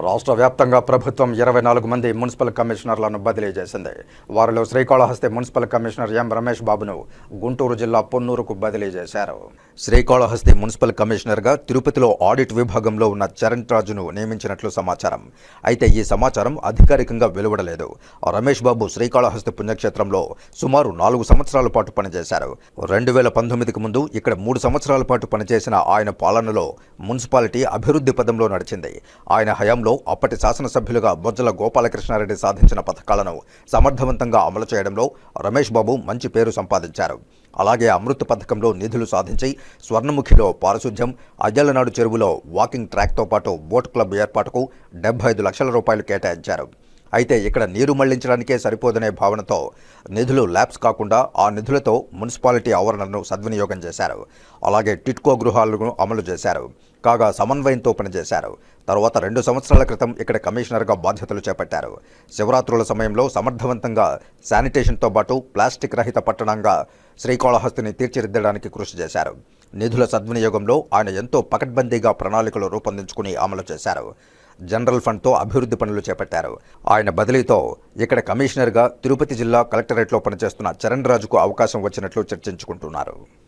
రాష్ట్ర వ్యాప్తంగా ప్రభుత్వం ఇరవై నాలుగు మంది మున్సిపల్ కమిషనర్లను బదిలీ చేసింది. వారిలో Srikalahasti municipal commissioner M Ramesh బాబును గుంటూరు జిల్లా పొన్నూరుకు బదిలీ చేశారు. శ్రీకాళహస్తి మున్సిపల్ కమిషనర్గా తిరుపతిలో ఆడిట్ విభాగంలో ఉన్న చరణ్ రాజును నియమించినట్లు సమాచారం. అయితే ఈ సమాచారం అధికారికంగా వెలువడలేదు. రమేష్ బాబు శ్రీకాళహస్తి పుణ్యక్షేత్రంలో సుమారు నాలుగు సంవత్సరాల పాటు పనిచేశారు. రెండు వేల పంతొమ్మిదికి ముందు ఇక్కడ మూడు సంవత్సరాల పాటు పనిచేసిన ఆయన పాలనలో మున్సిపాలిటీ అభివృద్ధి పదంలో నడిచింది. ఆయన హయాంలో అప్పటి శాసనసభ్యులుగా బొజ్జల గోపాలకృష్ణారెడ్డి సాధించిన పథకాలను సమర్థవంతంగా అమలు చేయడంలో రమేష్ బాబు మంచి పేరు సంపాదించారు. అలాగే అమృత్ పథకంలో నిధులు సాధించి స్వర్ణముఖిలో పారిశుధ్యం అజలనాడు చెరువులో వాకింగ్ ట్రాక్తో పాటు బోట్ క్లబ్ ఏర్పాటుకు డెబ్బై ఐదు లక్షల రూపాయలు కేటాయించారు. అయితే ఇక్కడ నీరు మళ్ళించడానికే సరిపోదనే భావనతో నిధులు ల్యాబ్స్ కాకుండా ఆ నిధులతో మున్సిపాలిటీ ఆవరణను సద్వినియోగం చేశారు. అలాగే టిట్కో గృహాలను అమలు చేశారు. కాగా సమన్వయంతో పనిచేశారు. తర్వాత రెండు సంవత్సరాల క్రితం ఇక్కడ కమిషనర్గా బాధ్యతలు చేపట్టారు. శివరాత్రుల సమయంలో సమర్థవంతంగా శానిటేషన్తో పాటు ప్లాస్టిక్ రహిత పట్టణంగా శ్రీకాళహస్తిని తీర్చిదిద్దడానికి కృషి చేశారు. నిధుల సద్వినియోగంలో ఆయన ఎంతో పకడ్బందీగా ప్రణాళికలు రూపొందించుకుని అమలు చేశారు. జనరల్ ఫండ్తో అభివృద్ధి పనులు చేపట్టారు. ఆయన బదిలీతో ఇక్కడ కమిషనర్గా తిరుపతి జిల్లా కలెక్టరేట్లో పనిచేస్తున్న చరణ్ రాజుకు అవకాశం వచ్చినట్లు చర్చించుకుంటున్నారు.